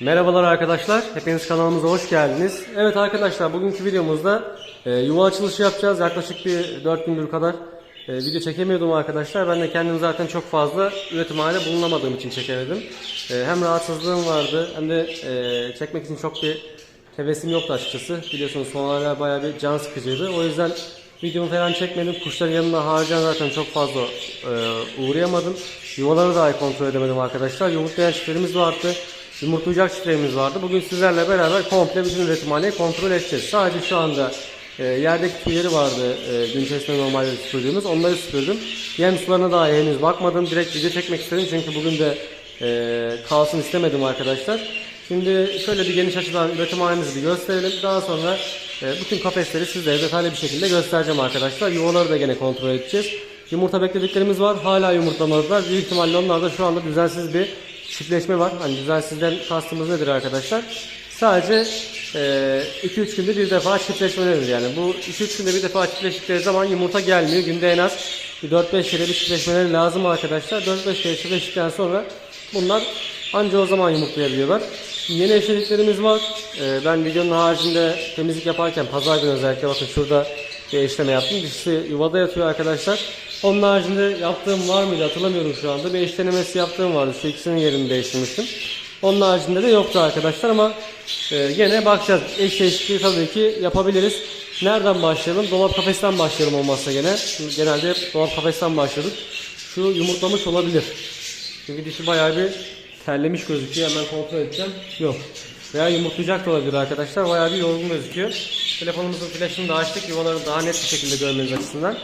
Merhabalar arkadaşlar, hepiniz kanalımıza hoş geldiniz. Evet arkadaşlar, bugünkü videomuzda e, yuva açılışı yapacağız. Yaklaşık bir 4 gündür kadar e, video çekemiyordum arkadaşlar. Ben de kendim zaten çok fazla üretim halinde bulunamadığım için çekemedim. E, hem rahatsızlığım vardı hem de e, çekmek için çok bir hevesim yoktu açıkçası. Biliyorsunuz son aylar bayağı bir can sıkıcıydı. O yüzden videomu falan çekmedim. Kuşların yanına harcan zaten çok fazla e, uğrayamadım. Yuvaları dahi kontrol edemedim arkadaşlar. Yumurtlayan çiftlerimiz vardı. Yumurtlayacak çiftlerimiz vardı. Bugün sizlerle beraber komple bütün üretimhaneyi kontrol edeceğiz. Sadece şu anda e, yerdeki tüyleri vardı e, gün içerisinde normalde süpürdüğümüz. Onları süpürdüm. Yem sularına daha henüz bakmadım. Direkt video çekmek istedim çünkü bugün de e, kalsın istemedim arkadaşlar. Şimdi şöyle bir geniş açıdan üretimhanemizi bir gösterelim. Daha sonra e, bütün kafesleri sizlere detaylı bir şekilde göstereceğim arkadaşlar. Yuvaları da gene kontrol edeceğiz. Yumurta beklediklerimiz var. Hala yumurtlamadılar. Büyük ihtimalle onlarda şu anda düzensiz bir çiftleşme var. Hani düzensizden kastımız nedir arkadaşlar? Sadece 2-3 günde bir defa çiftleşmeleri yani. Bu 2-3 günde bir defa çiftleştikleri zaman yumurta gelmiyor. Günde en az bir 4-5 kere bir çiftleşmeleri lazım arkadaşlar. 4-5 kere çiftleştikten sonra bunlar anca o zaman yumurtlayabiliyorlar. Yeni eşleliklerimiz var. Ee, ben videonun haricinde temizlik yaparken pazar günü özellikle bakın şurada bir eşleme yaptım. Dişisi yuvada yatıyor arkadaşlar. Onun haricinde yaptığım var mıydı hatırlamıyorum şu anda. Bir eş denemesi yaptığım vardı. Şu ikisinin yerini değiştirmiştim. Onun haricinde de yoktu arkadaşlar ama e, gene bakacağız. Eş değişikliği tabii ki yapabiliriz. Nereden başlayalım? Dolap kafesten başlayalım olmazsa gene. Genelde dolap kafesten başladık. Şu yumurtlamış olabilir. Çünkü dişi bayağı bir terlemiş gözüküyor. Hemen kontrol edeceğim. Yok. Veya yumurtlayacak da olabilir arkadaşlar. Bayağı bir yorgun gözüküyor. Telefonumuzun flaşını da açtık. Yuvaları daha net bir şekilde görmeniz açısından.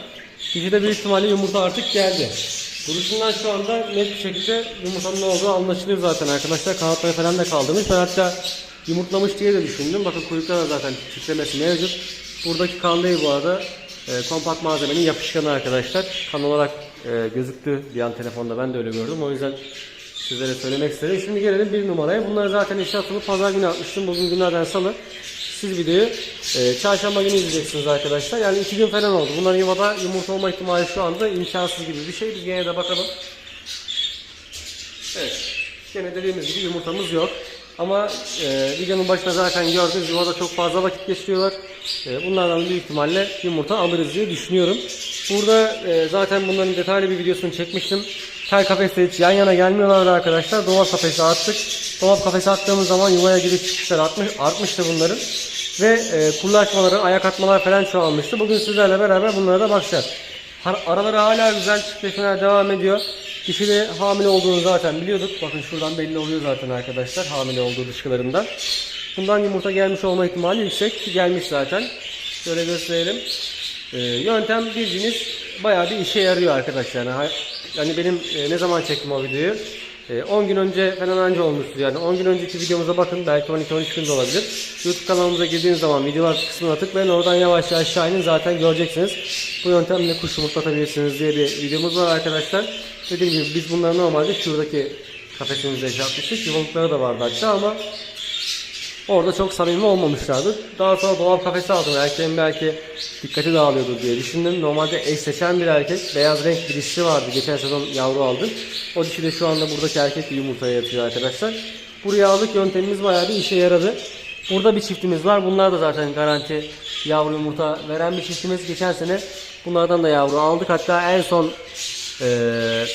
Dişi de büyük ihtimalle yumurta artık geldi. Duruşundan şu anda net bir şekilde yumurtanın ne olduğu anlaşılıyor zaten arkadaşlar. Kanatları falan da kaldırmış. Ben hatta yumurtlamış diye de düşündüm. Bakın kuyrukta da zaten titremesi mevcut. Buradaki kan değil bu arada. E, kompakt malzemenin yapışkanı arkadaşlar. Kan olarak e, gözüktü bir an telefonda. Ben de öyle gördüm. O yüzden sizlere söylemek istedim. Şimdi gelelim bir numaraya. Bunları zaten işe atılıp pazar günü atmıştım. Bugün günlerden salı. Siz videoyu e, çarşamba günü izleyeceksiniz arkadaşlar. Yani iki gün falan oldu. Bunların yuvada yumurta olma ihtimali şu anda imkansız gibi bir şey. Biz gene de bakalım. Evet. Gene dediğimiz gibi yumurtamız yok. Ama e, videonun başında zaten gördünüz yuvada çok fazla vakit geçiriyorlar. E, bunlardan büyük ihtimalle yumurta alırız diye düşünüyorum. Burada e, zaten bunların detaylı bir videosunu çekmiştim. Tel kafeste hiç yan yana gelmiyorlardı arkadaşlar. Dolap kafesi attık. Dolap kafesi attığımız zaman yuvaya girip çıkışlar artmış, artmıştı bunların. Ve e, kullaşmaları, ayak atmalar falan çoğalmıştı. Bugün sizlerle beraber bunlara da bakacağız. Araları hala güzel çiftleşmeler devam ediyor. Dişi de hamile olduğunu zaten biliyorduk. Bakın şuradan belli oluyor zaten arkadaşlar hamile olduğu dışkılarından. Bundan yumurta gelmiş olma ihtimali yüksek. Gelmiş zaten. Şöyle gösterelim. Ee, yöntem bildiğiniz bayağı bir işe yarıyor arkadaşlar. Yani, yani benim e, ne zaman çektim o videoyu? E, 10 gün önce falan anca olmuştu yani 10 gün önceki videomuza bakın belki 12-13 gün de olabilir. YouTube kanalımıza girdiğiniz zaman videolar kısmına tıklayın oradan yavaş yavaş aşağı inin zaten göreceksiniz. Bu yöntemle kuş yumurtlatabilirsiniz diye bir videomuz var arkadaşlar. Dediğim gibi biz bunları normalde şuradaki kafesimizde şey yapmıştık. Yumurtları da vardı hatta ama Orada çok samimi olmamışlardı. Daha sonra dolap kafesi aldım. Erkeğin belki dikkati dağılıyordur diye düşündüm. Normalde eşleşen bir erkek. Beyaz renk bir dişi vardı. Geçen sezon yavru aldım. O dişi de şu anda buradaki erkek yumurtaya yatıyor arkadaşlar. Buraya aldık yöntemimiz bayağı bir işe yaradı. Burada bir çiftimiz var. Bunlar da zaten garanti yavru yumurta veren bir çiftimiz. Geçen sene bunlardan da yavru aldık. Hatta en son eee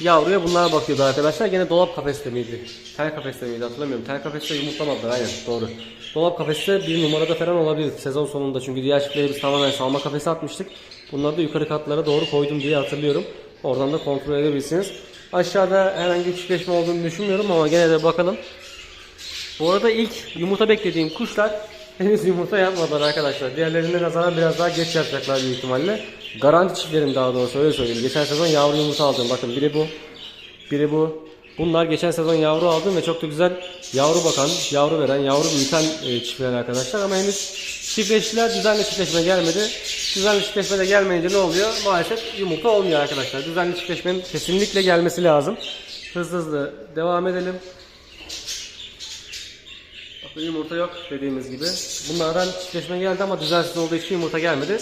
Yavruya bunlar bakıyordu arkadaşlar. Gene dolap kafeste miydi? Tel kafeste miydi hatırlamıyorum. Tel kafeste yumurtlamadılar aynen doğru. Dolap kafeste bir numarada falan olabilir sezon sonunda. Çünkü diğer çiftleri biz tamamen salma kafesi atmıştık. Bunları da yukarı katlara doğru koydum diye hatırlıyorum. Oradan da kontrol edebilirsiniz. Aşağıda herhangi bir çiftleşme olduğunu düşünmüyorum ama gene de bakalım. Bu arada ilk yumurta beklediğim kuşlar henüz yumurta yapmadılar arkadaşlar. Diğerlerine nazaran biraz daha geç yapacaklar büyük ihtimalle. Garanti çiftlerim daha doğrusu öyle söyleyeyim. Geçen sezon yavru yumurta aldım. Bakın biri bu, biri bu. Bunlar geçen sezon yavru aldım ve çok da güzel yavru bakan, yavru veren, yavru büyüten e, çiftler arkadaşlar. Ama henüz çiftleştiler, düzenli çiftleşme gelmedi. Düzenli çiftleşme de gelmeyince ne oluyor? Maalesef yumurta olmuyor arkadaşlar. Düzenli çiftleşmenin kesinlikle gelmesi lazım. Hızlı hızlı devam edelim. Bakın yumurta yok dediğimiz gibi. Bunlardan çiftleşme geldi ama düzensiz olduğu için yumurta gelmedi.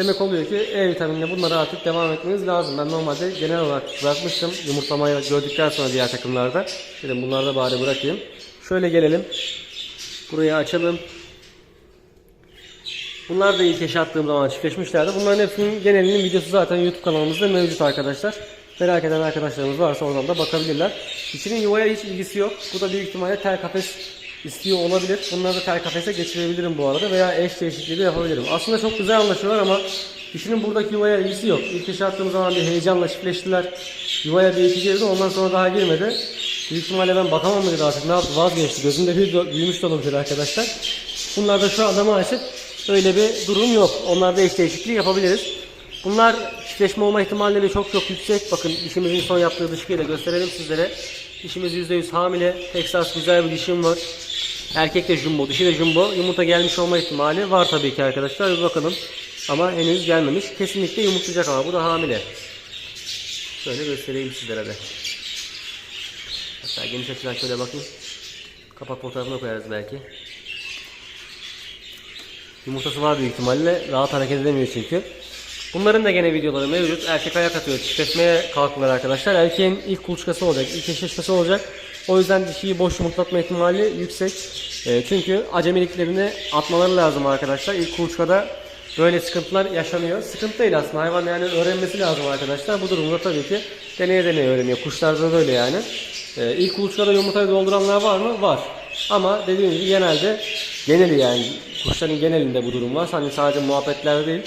Demek oluyor ki E vitaminine bunlara artık devam etmeniz lazım. Ben normalde genel olarak bırakmıştım. Yumurtlamayı gördükten sonra diğer takımlarda. Dedim bunları da bari bırakayım. Şöyle gelelim. Burayı açalım. Bunlar da ilk eşe zaman çiftleşmişlerdi. Bunların hepsinin genelinin videosu zaten YouTube kanalımızda mevcut arkadaşlar. Merak eden arkadaşlarımız varsa oradan da bakabilirler. İçinin yuvaya hiç ilgisi yok. Bu da büyük ihtimalle tel kafes istiyor olabilir. Bunları da tel kafese geçirebilirim bu arada veya eş değişikliği de yapabilirim. Aslında çok güzel anlaşıyorlar ama dişinin buradaki yuvaya ilgisi yok. İlk eşe attığım zaman bir heyecanla çiftleştiler. Yuvaya bir iki girdi ondan sonra daha girmedi. Büyük ihtimalle ben bakamam dedi artık ne yaptı vazgeçti. Gözünde büyü- büyümüş de olabilir arkadaşlar. Bunlar da şu anda maalesef öyle bir durum yok. Onlarda eş değişikliği yapabiliriz. Bunlar çiftleşme olma ihtimalleri çok çok yüksek. Bakın dişimizin son yaptığı dışkıyı da gösterelim sizlere. Dişimiz %100 hamile. Texas güzel bir dişim var. Erkek de jumbo, dişi de jumbo. Yumurta gelmiş olma ihtimali var tabii ki arkadaşlar. Bir bakalım. Ama henüz gelmemiş. Kesinlikle yumurtlayacak ama bu da hamile. Şöyle göstereyim sizlere de. Hatta geniş açıdan şöyle bakın. Kapak fotoğrafına koyarız belki. Yumurtası var büyük ihtimalle. Rahat hareket edemiyor çünkü. Bunların da gene videoları mevcut. Erkek ayak atıyor. Çiftleşmeye kalktılar arkadaşlar. Erkeğin ilk kuluçkası olacak. ilk eşleşmesi olacak. O yüzden dişiyi boş yumurtlatma ihtimali yüksek. E, çünkü acemiliklerini atmaları lazım arkadaşlar. İlk kuluçkada böyle sıkıntılar yaşanıyor. Sıkıntı değil aslında. Hayvan yani öğrenmesi lazım arkadaşlar. Bu durumda tabii ki deneye deneye öğreniyor. Kuşlarda da böyle yani. E, ilk kuluçkada yumurtayı dolduranlar var mı? Var. Ama dediğim gibi genelde geneli yani kuşların genelinde bu durum var. Hani sadece muhabbetler değil.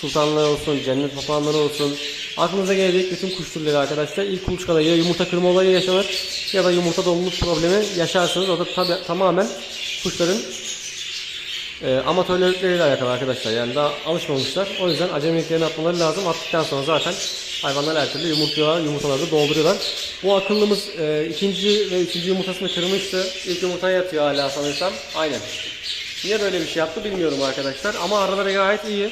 Sultanlar olsun, cennet papağanları olsun. Aklınıza gelecek bütün kuş türleri arkadaşlar. İlk kuluçkada ya yumurta kırma olayı yaşanır ya da yumurta doluluk problemi yaşarsınız. O da tabi, tamamen kuşların e, amatörleriyle alakalı arkadaşlar. Yani daha alışmamışlar. O yüzden acemiliklerini atmaları lazım. Attıktan sonra zaten hayvanlar her türlü yumurtluyorlar. Yumurtaları dolduruyorlar. Bu akıllımız e, ikinci ve üçüncü yumurtasını kırmıştı. İlk yumurtaya yatıyor hala sanırsam. Aynen. Niye böyle bir şey yaptı bilmiyorum arkadaşlar. Ama araları gayet iyi.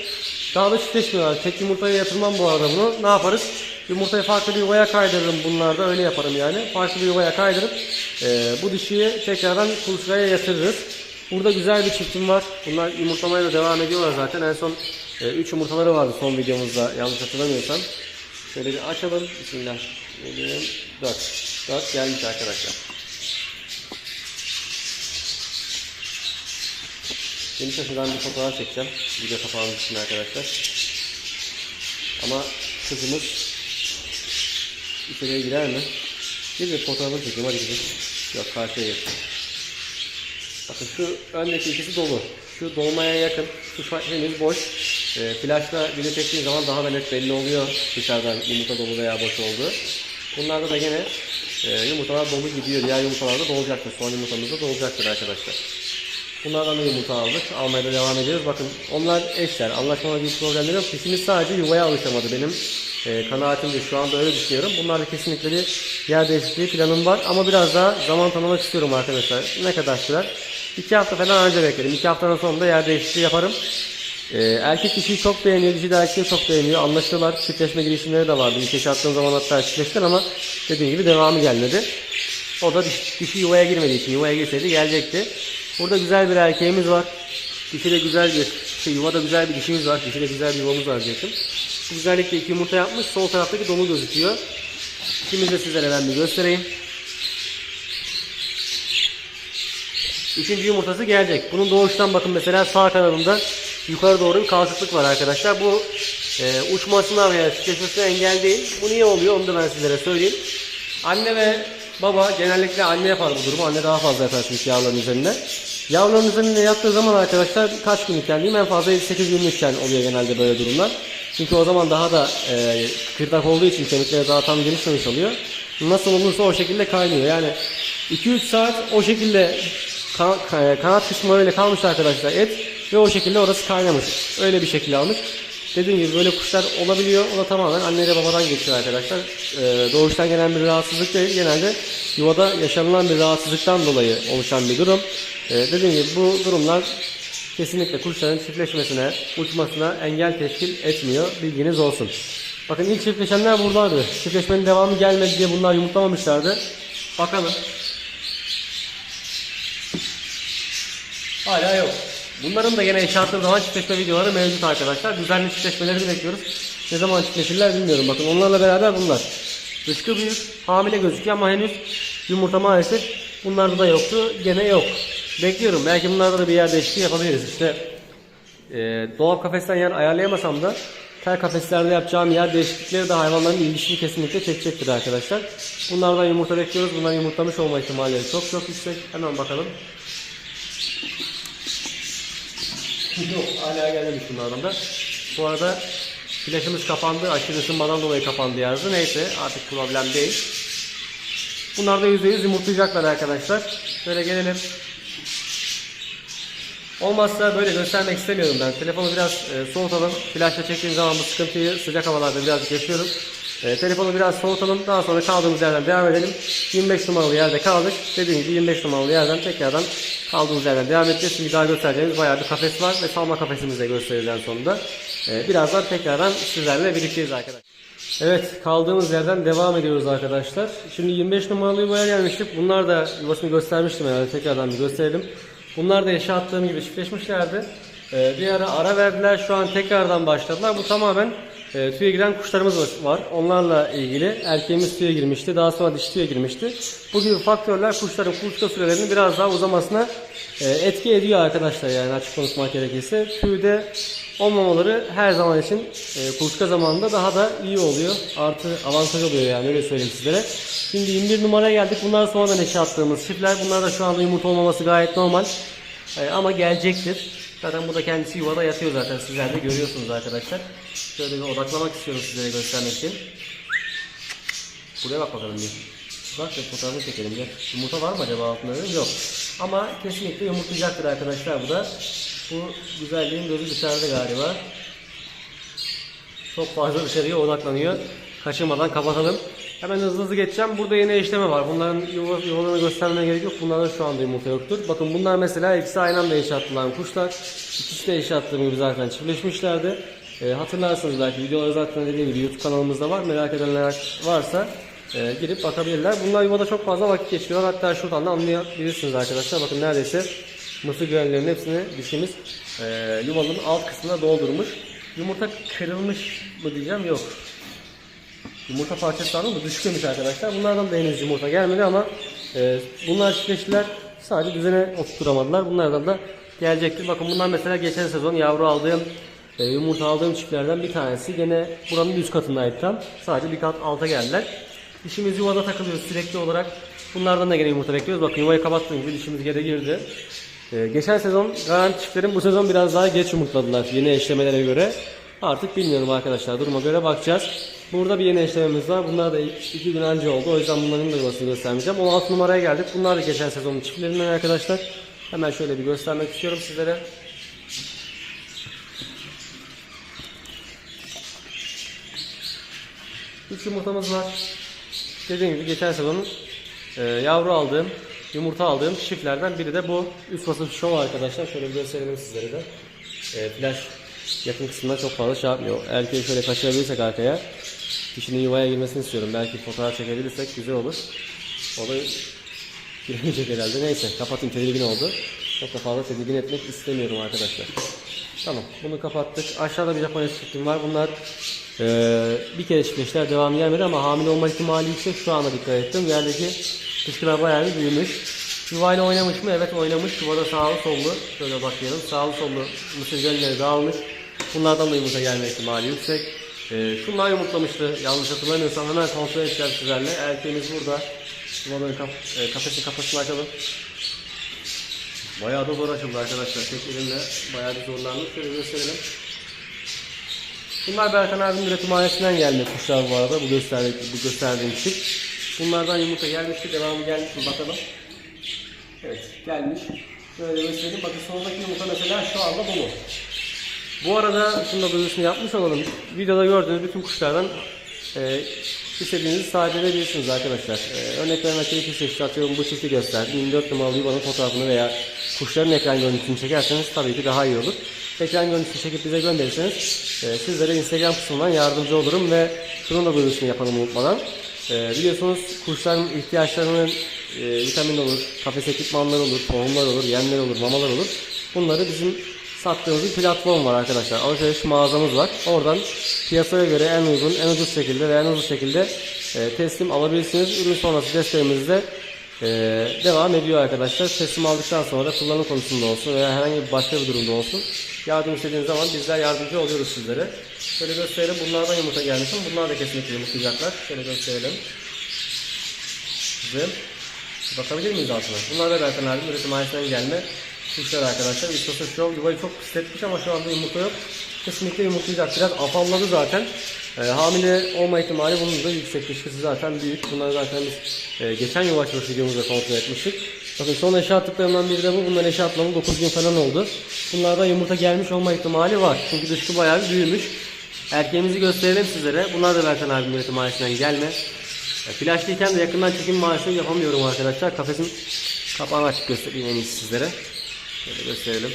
Daha da çiftleşmiyorlar. Tek yumurtaya yatırmam bu arada bunu. Ne yaparız? Yumurtayı farklı bir yuvaya kaydırırım bunlarda. Öyle yaparım yani. Farklı bir yuvaya kaydırıp e, bu dişiyi tekrardan kuluçkaya yatırırız. Burada güzel bir çiftim var. Bunlar yumurtlamaya da devam ediyorlar zaten. En son 3 yumurtaları vardı son videomuzda yanlış hatırlamıyorsam. Şöyle bir açalım. Bismillah. 4. 4 gelmiş arkadaşlar. Geniş açıdan bir fotoğraf çekeceğim. Video kapağımız için arkadaşlar. Ama kızımız içeriye girer mi? Bir de fotoğrafını çekeyim hadi kızım. Yok karşıya geçsin. Bakın şu öndeki ikisi dolu. Şu dolmaya yakın. Şu henüz boş. E, flaşla video çektiğim zaman daha da net belli oluyor dışarıdan yumurta dolu veya boş olduğu. Bunlarda da gene e, yumurtalar dolu gidiyor. Diğer yumurtalar da dolacaktır. Son yumurtamız da dolacaktır arkadaşlar. Bunlardan da yumurta aldık. Almaya da devam ediyoruz. Bakın onlar eşler. Anlaşmalı bir problemleri yok. Dişimiz sadece yuvaya alışamadı benim e, kanaatimce. Şu anda öyle düşünüyorum. Bunlarda kesinlikle bir yer değişikliği planım var. Ama biraz daha zaman tanımak istiyorum arkadaşlar. Ne kadar sürer? İki hafta falan önce beklerim. İki haftanın sonunda yer değişikliği yaparım. E, erkek dişiyi çok beğeniyor. Dişi de erkeği çok beğeniyor. Anlaşıyorlar. Çiftleşme girişimleri de vardı. İlk eşe attığım zaman hatta çiftleştiler ama dediğim gibi devamı gelmedi. O da diş, dişi yuvaya girmediği için yuvaya girseydi gelecekti. Burada güzel bir erkeğimiz var. Dişi de güzel bir, şey, yuvada güzel bir dişimiz var. Dişi de güzel bir yuvamız var diyecektim. Bu güzellikle iki yumurta yapmış. Sol taraftaki dolu gözüküyor. İkimizi de sizlere ben bir göstereyim. Üçüncü yumurtası gelecek. Bunun doğuştan bakın mesela sağ kanadında yukarı doğru bir kalkıklık var arkadaşlar. Bu e, uçmasına veya çiftleşmesine engel değil. Bu niye oluyor onu da ben sizlere söyleyeyim. Anne ve baba genellikle anne yapar bu durumu. Anne daha fazla yapar çünkü yavruların üzerinde. Yavruların üzerinde yaptığı zaman arkadaşlar kaç günlükken diyeyim en fazla 7-8 günlükken oluyor genelde böyle durumlar. Çünkü o zaman daha da e, kırdak olduğu için kemikleri daha tam gelişmemiş oluyor. Nasıl olursa o şekilde kaynıyor. Yani 2-3 saat o şekilde ka- kanat kısmı öyle kalmış arkadaşlar et ve o şekilde orası kaynamış. Öyle bir şekil almış. Dediğim gibi böyle kuşlar olabiliyor. O da tamamen anne babadan geçiyor arkadaşlar. Ee, doğuştan gelen bir rahatsızlık değil. Genelde yuvada yaşanılan bir rahatsızlıktan dolayı oluşan bir durum. Ee, dediğim gibi bu durumlar kesinlikle kuşların çiftleşmesine, uçmasına engel teşkil etmiyor. Bilginiz olsun. Bakın ilk çiftleşenler buradaydı. Çiftleşmenin devamı gelmedi diye bunlar yumurtlamamışlardı. Bakalım. Hala yok. Bunların da yine yaşantığı zaman çiftleşme videoları mevcut arkadaşlar. Düzenli çiftleşmeleri bekliyoruz. Ne zaman çiftleşirler bilmiyorum. Bakın onlarla beraber bunlar. Dışkı büyük, hamile gözüküyor ama henüz yumurta maalesef Bunlarda da yoktu. Gene yok. Bekliyorum. Belki bunlarda da bir yer değişikliği yapabiliriz. İşte e, dolap kafesten yer ayarlayamasam da tel kafeslerde yapacağım yer değişiklikleri de hayvanların ilgisini kesinlikle çekecektir arkadaşlar. Bunlardan yumurta bekliyoruz. Bunların yumurtlamış olma ihtimalleri çok çok yüksek. Hemen bakalım. Yok hala gelmemiş bunlardan da. Bu arada flaşımız kapandı. Aşırı ısınmadan dolayı kapandı yazdı. Neyse artık problem değil. Bunlar da %100 yumurtlayacaklar arkadaşlar. Şöyle gelelim. Olmazsa böyle göstermek istemiyorum ben. Telefonu biraz e, soğutalım. Flaşla çektiğim zaman bu sıkıntıyı sıcak havalarda birazcık yaşıyoruz. E, telefonu biraz soğutalım. Daha sonra kaldığımız yerden devam edelim. 25 numaralı yerde kaldık. Dediğim gibi 25 numaralı yerden tekrardan kaldığımız yerden devam edeceğiz. Şimdi daha göstereceğimiz bayağı bir kafes var ve salma kafesimizi de göstereceğiz sonunda. E, birazdan tekrardan sizlerle birlikteyiz arkadaşlar. Evet kaldığımız yerden devam ediyoruz arkadaşlar. Şimdi 25 numaralı yuvaya gelmiştik. Bunlar da yuvasını göstermiştim herhalde tekrardan bir gösterelim. Bunlar da eşe attığım gibi çiftleşmişlerdi. Ee, bir ara ara verdiler şu an tekrardan başladılar. Bu tamamen e, tüye giren kuşlarımız var. Onlarla ilgili erkeğimiz tüye girmişti. Daha sonra dişi tüye girmişti. Bu gibi faktörler kuşların kuluçka sürelerinin biraz daha uzamasına e, etki ediyor arkadaşlar yani açık konuşmak gerekirse. Tüyde olmamaları her zaman için e, kuluçka zamanında daha da iyi oluyor. Artı avantaj oluyor yani öyle söyleyeyim sizlere. Şimdi 21 numaraya geldik. Bunlar sonradan eşe attığımız çiftler. Bunlar da şu anda yumurta olmaması gayet normal. E, ama gelecektir. Zaten bu da kendisi yuvada yatıyor zaten. Sizler de görüyorsunuz arkadaşlar. Şöyle bir odaklamak istiyorum sizlere göstermek için. Buraya bak bakalım bir. Bak bir fotoğrafını çekelim gel. Yumurta var mı acaba altında? Yok. Ama kesinlikle yumurtlayacaktır arkadaşlar bu da. Bu güzelliğin gözü dışarıda galiba. Çok fazla dışarıya odaklanıyor. Kaçırmadan kapatalım. Hemen hızlı hızlı geçeceğim. Burada yine eşleme var. Bunların yuva, yuvalarını göstermeye gerek yok. Bunlarda şu anda yumurta yoktur. Bakın bunlar mesela ikisi aynı anda eşe atılan kuşlar. İkisi de eşe attığım gibi zaten çiftleşmişlerdi. Ee, hatırlarsınız belki videoları zaten dediğim gibi YouTube kanalımızda var. Merak edenler varsa e, girip bakabilirler. Bunlar yuvada çok fazla vakit geçiriyorlar. Hatta şuradan da anlayabilirsiniz arkadaşlar. Bakın neredeyse mısır güvenlerinin hepsini dişimiz e, yuvanın alt kısmına doldurmuş. Yumurta kırılmış mı diyeceğim yok. Yumurta parçası aldım da düşmemiş arkadaşlar. Bunlardan da henüz yumurta gelmedi ama e, bunlar çiftleştiler. Sadece düzene oturtamadılar. Bunlardan da gelecektir. Bakın bunlar mesela geçen sezon yavru aldığım e, yumurta aldığım çiftlerden bir tanesi. Gene buranın üst katındaydı tam. Sadece bir kat alta geldiler. Dişimiz yuvada takılıyor sürekli olarak. Bunlardan da gene yumurta bekliyoruz. Bakın yuvayı kapattığım gibi dişimiz geri girdi. Ee, geçen sezon garanti çiftlerin bu sezon biraz daha geç yumurtladılar yeni eşlemelere göre. Artık bilmiyorum arkadaşlar duruma göre bakacağız. Burada bir yeni eşlememiz var. Bunlar da iki, gün önce oldu. O yüzden bunların da yuvasını göstermeyeceğim. 16 numaraya geldik. Bunlar da geçen sezonun çiftlerinden arkadaşlar. Hemen şöyle bir göstermek istiyorum sizlere. Üç yumurtamız var. Dediğim gibi geçen sezonun e, yavru aldığım, yumurta aldığım çiftlerden biri de bu. Üst vasıf şov arkadaşlar. Şöyle bir gösterelim sizlere de. E, flash yakın kısmında çok fazla şey yapmıyor. Erkeği şöyle kaçırabilirsek arkaya. Dişinin yuvaya girmesini istiyorum. Belki fotoğraf çekebilirsek güzel olur. O da giremeyecek herhalde. Neyse kapatayım tedirgin oldu. Çok da fazla tedirgin etmek istemiyorum arkadaşlar. Tamam bunu kapattık. Aşağıda bir Japonya çiftim var. Bunlar eee, bir kere çiftleştiler devam gelmedi ama hamile olma ihtimali yüksek. Şu anda dikkat ettim. Yerdeki dışkılar bayağı bir büyümüş. Yuvayla oynamış mı? Evet oynamış. Yuvada sağlı sollu. Şöyle bakıyorum. Sağlı sollu mısır gölleri dağılmış. Bunlardan da yumurta gelme ihtimali yüksek. Ee, şunlar yumurtlamıştı. Yanlış hatırlamıyorsam hemen kontrol edeceğim sizlerle. Erkeğimiz burada. Yuvaların kaf e, kafesin kafasını açalım. Bayağı da zor açıldı arkadaşlar. Tek elimle bayağı bir zorlandık. Şöyle gösterelim. Bunlar Berkan abinin üretimhanesinden gelme kuşlar bu arada. Bu gösterdiğim, bu gösterdiğim çift. Bunlardan yumurta gelmişti. Devamı gelmiş mi bakalım. Evet gelmiş. Şöyle göstereyim. Bakın soldaki yumurta mesela şu anda bu mu? Bu arada şunu da duyurusunu yapmış olalım. Videoda gördüğünüz bütün kuşlardan e, istediğinizi sahiplenebilirsiniz arkadaşlar. E, örnek vermek gerekirse işte atıyorum bu çifti gösterdim. 24 numaralı yuvanın fotoğrafını veya kuşların ekran görüntüsünü çekerseniz tabii ki daha iyi olur. Ekran görüntüsünü çekip bize gönderirseniz e, sizlere Instagram kısmından yardımcı olurum ve şunun da duyurusunu yapalım unutmadan. E, biliyorsunuz kuşların ihtiyaçlarının e, vitamin olur, kafes ekipmanları olur, tohumlar olur, yemler olur, mamalar olur. Bunları bizim sattığımız bir platform var arkadaşlar. Alışveriş mağazamız var. Oradan piyasaya göre en uygun, en ucuz şekilde ve en hızlı şekilde e, teslim alabilirsiniz. Ürün sonrası desteğimizi de e, devam ediyor arkadaşlar. Teslim aldıktan sonra kullanım konusunda olsun veya herhangi bir başka bir durumda olsun. Yardım istediğiniz zaman bizler yardımcı oluyoruz sizlere. Şöyle gösterelim. Bunlardan yumurta gelmişim. Bunlar da kesinlikle yumurtlayacaklar. Şöyle gösterelim. Size. Bakabilir miyiz altına? Bunlar da zaten abim üretimhanesinden gelme kuşlar arkadaşlar. İstosu şu an yuvayı çok pisletmiş ama şu anda yumurta yok. Kesinlikle yumurtlayacak. Biraz afalladı zaten. Ee, hamile olma ihtimali bunun da yüksek. Dışkısı zaten büyük. Bunları zaten biz e, geçen yuva açılış videomuzda kontrol etmiştik. Bakın son eşya attıklarından biri de bu. Bunların eşya atmalı 9 gün falan oldu. Bunlardan yumurta gelmiş olma ihtimali var. Çünkü dışkı bayağı bir büyümüş. Erkeğimizi gösterelim sizlere. Bunlar da zaten abim üretimhanesinden gelme. E, Flashlıyken de yakından çekim maalesef yapamıyorum arkadaşlar. Kafesin kapağını açık göstereyim en iyisi sizlere. Şöyle gösterelim.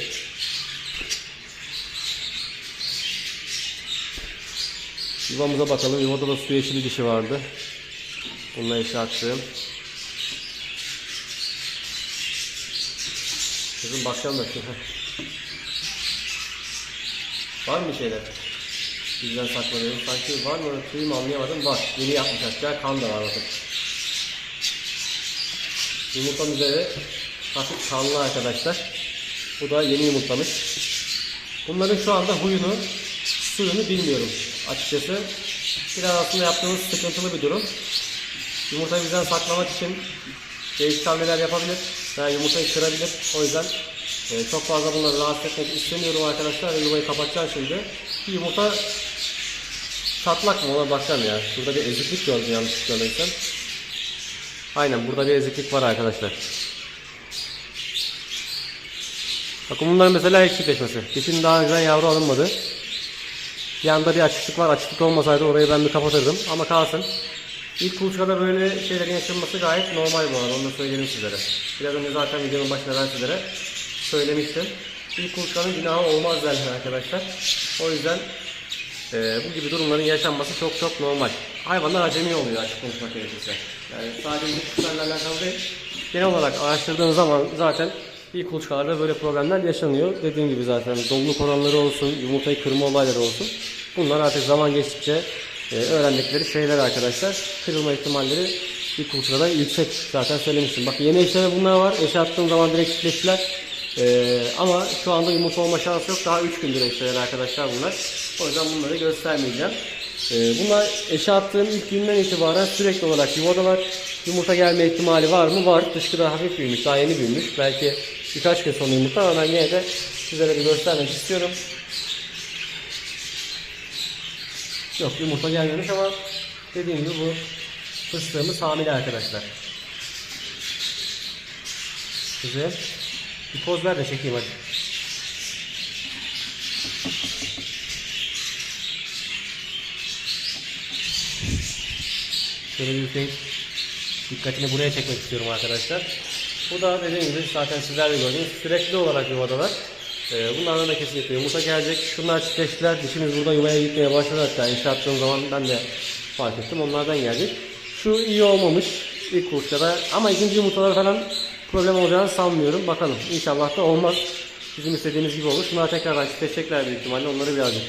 Yuvamıza bakalım. Yuvada da su yeşili dişi vardı. Bununla eşe attığım. Kızım bakacağım da şu. Var mı şeyler? Bizden saklanıyorum. Sanki var mı? Tüyü mü anlayamadım. Var. Yeni yapmış hatta. Kan da var bakın. Yumurtanın üzeri hafif kanlı arkadaşlar. Bu da yeni yumurtlamış. Bunların şu anda huyunu, suyunu bilmiyorum açıkçası. Biraz aslında yaptığımız sıkıntılı bir durum. Yumurtayı bizden saklamak için değişik hamleler yapabilir veya yumurtayı kırabilir. O yüzden e, çok fazla bunları rahatsız etmek istemiyorum arkadaşlar yuvayı kapatacağım şimdi. Yumurta çatlak mı ona bakacağım ya. Şurada bir eziklik gördüm yanlış görmediysem. Aynen burada bir eziklik var arkadaşlar. Bakın bunların mesela ilk çiftleşmesi. Daha önceden yavru alınmadı. Yanında bir açıklık var. Açıklık olmasaydı orayı ben bir kapatırdım. Ama kalsın. İlk kuluçkada böyle şeylerin yaşanması gayet normal bu arada. Onu da söyleyelim sizlere. Biraz önce zaten videonun başında ben sizlere söylemiştim. İlk kuluçkanın günahı olmaz derler arkadaşlar. O yüzden e, bu gibi durumların yaşanması çok çok normal. Hayvanlar acemi oluyor açık konuşmak gerekirse. Yani sadece bu kuşlarla alakalı değil. Genel olarak araştırdığınız zaman zaten ilk kuluçkalarda böyle problemler yaşanıyor. Dediğim gibi zaten doluluk oranları olsun, yumurtayı kırma olayları olsun. Bunlar artık zaman geçtikçe e, öğrendikleri şeyler arkadaşlar. Kırılma ihtimalleri ilk kuluçkada yüksek zaten söylemiştim. Bak yeni eşlere bunlar var. Eşe attığım zaman direkt çiftleştiler. Ee, ama şu anda yumurta olma şansı yok. Daha 3 gündür eşleyen arkadaşlar bunlar. O yüzden bunları göstermeyeceğim. Ee, bunlar eşe attığım ilk günden itibaren sürekli olarak yuvadalar. Yumurta gelme ihtimali var mı? Var. Dışkı da hafif büyümüş. Daha yeni büyümüş. Belki birkaç gün sonra yumurta ama ben yine de sizlere bir göstermek istiyorum. Yok yumurta gelmemiş ama dediğim gibi bu fıstığımız hamile arkadaşlar. Güzel. Bir poz ver de çekeyim hadi. Şöyle bir şey dikkatini buraya çekmek istiyorum arkadaşlar. Bu da dediğim gibi zaten sizler de gördünüz. Sürekli olarak yuvadalar. Ee, bunlardan da kesinlikle yumurta gelecek. Şunlar çiftleştiler. Dişimiz burada yuvaya gitmeye başladı hatta. İnşa attığım zaman ben de fark ettim. Onlardan gelecek. Şu iyi olmamış ilk kuruşta ama ikinci yumurtalar falan problem olacağını sanmıyorum. Bakalım. İnşallah da olmaz. Bizim istediğimiz gibi olur. Şunlar tekrardan çiftleşecekler büyük ihtimalle. Onları birazcık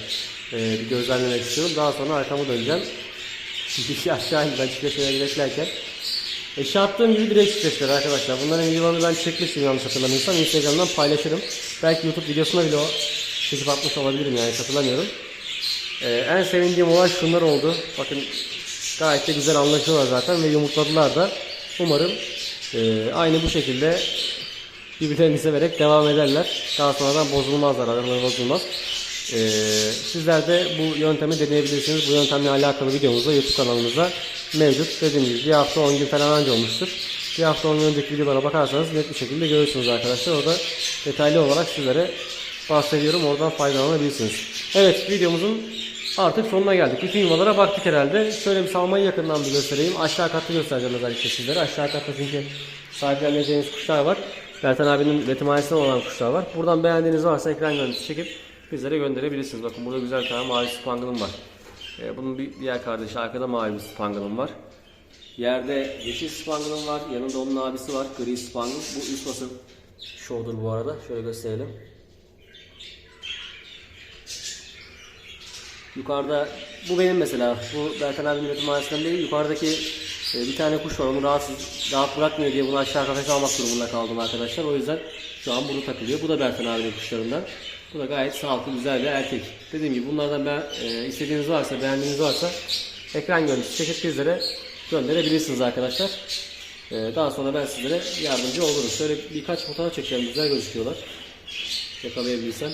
e, bir gözlemlemek istiyorum. Daha sonra arkamı döneceğim. Dişi aşağı indi ben çiftleşmeye beklerken. Eşe attığım gibi direkt çiftleştiler arkadaşlar. Bunların videolarını ben çekmiştim yanlış hatırlamıyorsam. Instagram'dan paylaşırım. Belki YouTube videosuna bile o çekip atmış olabilirim yani hatırlamıyorum. Ee, en sevindiğim olay şunlar oldu. Bakın gayet de güzel anlaşıyorlar zaten ve yumurtladılar da. Umarım e, aynı bu şekilde birbirlerini severek devam ederler. Daha sonradan bozulmazlar, araları bozulmaz. Ee, sizler de bu yöntemi deneyebilirsiniz. Bu yöntemle alakalı videomuz da YouTube kanalımızda mevcut. Dediğim gibi bir hafta 10 gün falan önce olmuştur. Bir hafta 10 gün önceki videolara bakarsanız net bir şekilde görürsünüz arkadaşlar. Orada detaylı olarak sizlere bahsediyorum. Oradan faydalanabilirsiniz. Evet videomuzun artık sonuna geldik. Bütün yuvalara baktık herhalde. Şöyle bir salmayı yakından bir göstereyim. Aşağı katı göstereceğim özellikle sizlere. Aşağı katta çünkü sahipleneceğiniz kuşlar var. Bertan abinin veterinerisinden olan kuşlar var. Buradan beğendiğiniz varsa ekran görüntüsü çekip bizlere gönderebilirsiniz. Bakın burada güzel bir tane mavi spangle'ım var. Ee, bunun bir diğer kardeşi arkada mavi bir spangle'ım var. Yerde yeşil spangle'ım var. Yanında onun abisi var. Gri spangle. Bu üst basın show'dur bu arada. Şöyle gösterelim. Yukarıda bu benim mesela. Bu Berkan abinin üretim mahallesinden değil. Yukarıdaki E, bir tane kuş var onu rahatsız, rahat bırakmıyor diye bunu aşağı kafese almak durumunda kaldım arkadaşlar. O yüzden şu an bunu takılıyor. Bu da Bertan abinin kuşlarından. Bu da gayet sağlıklı, güzel bir erkek. Dediğim gibi bunlardan ben, e, istediğiniz varsa, beğendiğiniz varsa ekran görüntüsü çekip bizlere gönderebilirsiniz arkadaşlar. E, daha sonra ben sizlere yardımcı olurum. Şöyle birkaç fotoğraf çekeceğim. Güzel gözüküyorlar. Yakalayabilirsem.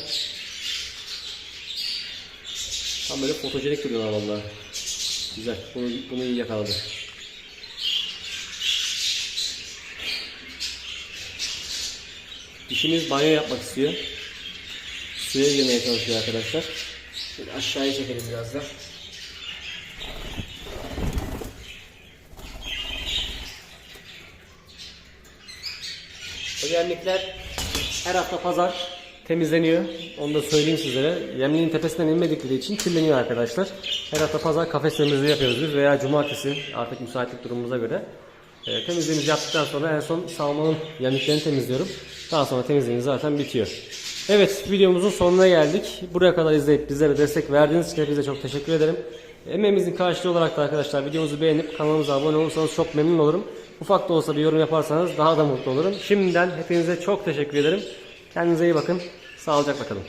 Tam böyle fotojenik duruyorlar vallahi. Güzel. Bunu, bunu iyi yakaladı. Dişimiz banyo yapmak istiyor. Suya girmeye çalışıyor arkadaşlar. Şöyle aşağıya çekelim biraz da. O yemlikler her hafta pazar temizleniyor. Onu da söyleyeyim sizlere. Yemliğin tepesinden inmedikleri için kirleniyor arkadaşlar. Her hafta pazar kafes temizliği yapıyoruz biz veya cumartesi artık müsaitlik durumumuza göre. E, temizliğimizi yaptıktan sonra en son salmanın yemliklerini temizliyorum. Daha sonra temizliğimiz zaten bitiyor. Evet videomuzun sonuna geldik. Buraya kadar izleyip bizlere destek verdiğiniz için hepinize çok teşekkür ederim. Emeğimizin karşılığı olarak da arkadaşlar videomuzu beğenip kanalımıza abone olursanız çok memnun olurum. Ufak da olsa bir yorum yaparsanız daha da mutlu olurum. Şimdiden hepinize çok teşekkür ederim. Kendinize iyi bakın. Sağlıcakla kalın.